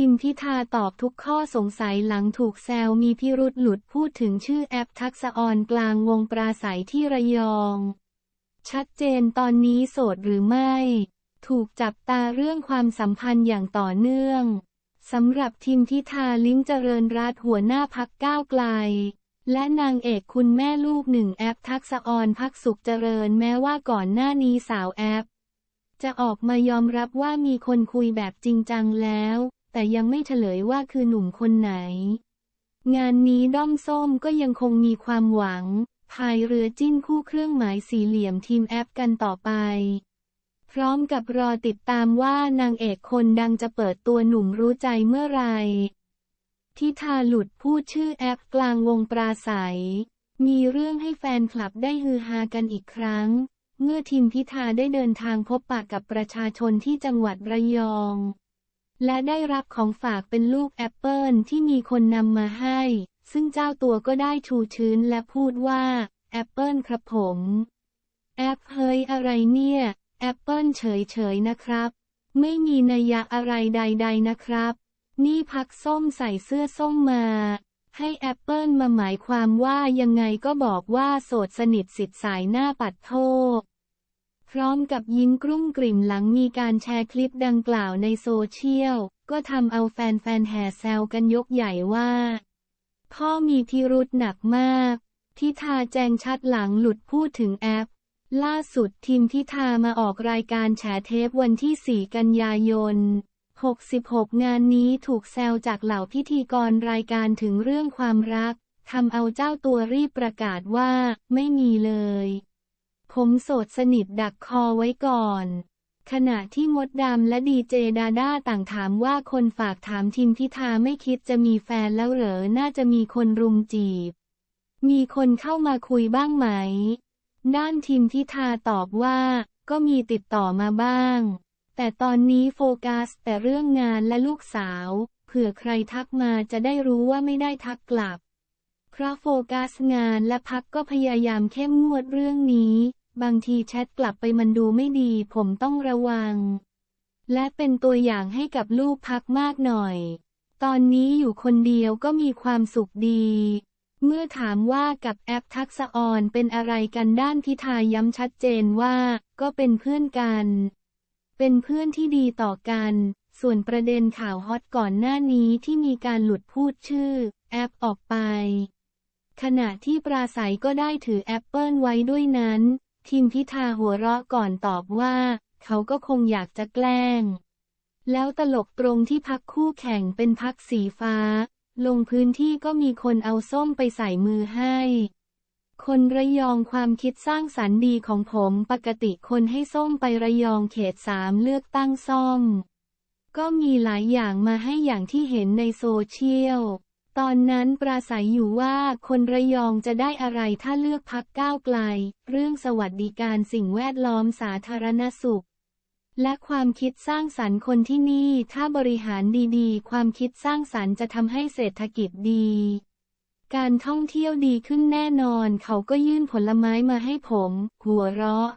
ทีมพิธาตอบทุกข้อสงสัยหลังถูกแซวมีพิรุษหลุดพูดถึงชื่อแอปทักษออนกลางวงปราศัยที่ระยอง ชัดเจนตอนนี้โสดหรือไม่ ถูกจับตาเรื่องความสัมพันธ์อย่างต่อเนื่องสำหรับทีมพิธาลิ้มเจริญรัตหัวหน้าพักก้าวไกล และนางเอกคุณแม่ลูกหนึ่งแอปทักษออนพักสุขเจริญแม้ว่าก่อนหน้านี้สาวแอปจะออกมายอมรับว่ามีคนคุยแบบจริงจังแล้ว แต่ยังไม่เฉลยว่าคือหนุ่มคนไหน งานนี้ด้อมส้มก็ยังคงมีความหวังพายเรือจิ้นคู่เครื่องหมายสี่เหลี่ยมทีมแอปกันต่อไป พร้อมกับรอติดตามว่านางเอกคนดังจะเปิดตัวหนุ่มรู้ใจเมื่อไหรทิธาหลุดพูดชื่อแอปกลางวงปราศัย มีเรื่องให้แฟนคลับได้ฮือฮากันอีกครั้ง เมื่อทีมพิธาได้เดินทางพบปะกับประชาชนที่จังหวัดระยอง และได้รับของฝากเป็นลูกแอปเปิลที่มีคนนำมาให้ ซึ่งเจ้าตัวก็ได้ชูชื้นและพูดว่า แอปเปิลครับผม แอปเฮยอะไรเนี่ย แอปเปิลเฉยๆนะครับ ไม่มีนัยยะอะไรใด ๆนะครับ นี่พักส้มใส่เสื้อส้มมา ให้แอปเปิลมาหมายความว่ายังไงก็บอกว่าโสดสนิทสิทธิ์สายหน้าปัดโทษ พร้อมกับยิ้มกลุ้มกลิ่มหลังมีการแชร์คลิปดังกล่าวในโซเชียล ก็ทำเอาแฟนๆแห่แซวกันยกใหญ่ว่า พ่อมีพิรุธหนักมาก ทิธาแจงชัดหลังหลุดพูดถึงแอป ล่าสุดทีมพิธามาออกรายการแฉเทปวันที่ 4 กันยายน 66 งานนี้ถูกแซวจากเหล่าพิธีกรรายการถึงเรื่องความรักทำเอาเจ้าตัวรีบประกาศว่าไม่มีเลย ผมโสดสนิทดักคอไว้ก่อนขณะที่มดดำและดีเจดาด้าต่างถามว่าคนฝากถามทีมพิธาไม่คิดจะมีแฟนแล้วเหรอ น่าจะมีคนรุมจีบ มีคนเข้ามาคุยบ้างไหม ด้านทีมพิธาตอบว่า ก็มีติดต่อมาบ้าง แต่ตอนนี้โฟกัสแต่เรื่องงานและลูกสาว เผื่อใครทักมาจะได้รู้ว่าไม่ได้ทักกลับ เพราะโฟกัสงานและพักก็พยายามเข้มงวดเรื่องนี้ บางทีแชทกลับไปมันดูไม่ดี ผมต้องระวัง และเป็นตัวอย่างให้กับลูกพักมากหน่อย ตอนนี้อยู่คนเดียวก็มีความสุขดี เมื่อถามว่ากับแอปทักษออนเป็นอะไรกันด้านพิธาย้ำชัดเจนว่า ก็เป็นเพื่อนกัน เป็นเพื่อนที่ดีต่อกัน ส่วนประเด็นข่าวฮอตก่อนหน้านี้ที่มีการหลุดพูดชื่อ แอปออกไปขณะที่ปราศัยก็ได้ถือแอปเปิลไว้ด้วยนั้น ทีมพิธาหัวเราะก่อนตอบว่า เขาก็คงอยากจะแกล้ง แล้วตลกตรงที่พักคู่แข่งเป็นพักสีฟ้า ลงพื้นที่ก็มีคนเอาส้มไปใส่มือให้ คนระยองความคิดสร้างสรรค์ดีของผมปกติคนให้ส้มไประยองเขตสามเลือกตั้งส้มก็มีหลายอย่างมาให้อย่างที่เห็นในโซเชียล ตอนนั้นปราศัยอยู่ว่าคนระยองจะได้อะไรถ้าเลือกพักก้าวไกล เรื่องสวัสดิการสิ่งแวดล้อมสาธารณสุข และความคิดสร้างสรรค์คนที่นี่ถ้าบริหารดีๆ ความคิดสร้างสรรค์จะทำให้เศรษฐกิจดี การท่องเที่ยวดีขึ้นแน่นอนเขาก็ยื่นผลไม้มาให้ผม หัวเราะ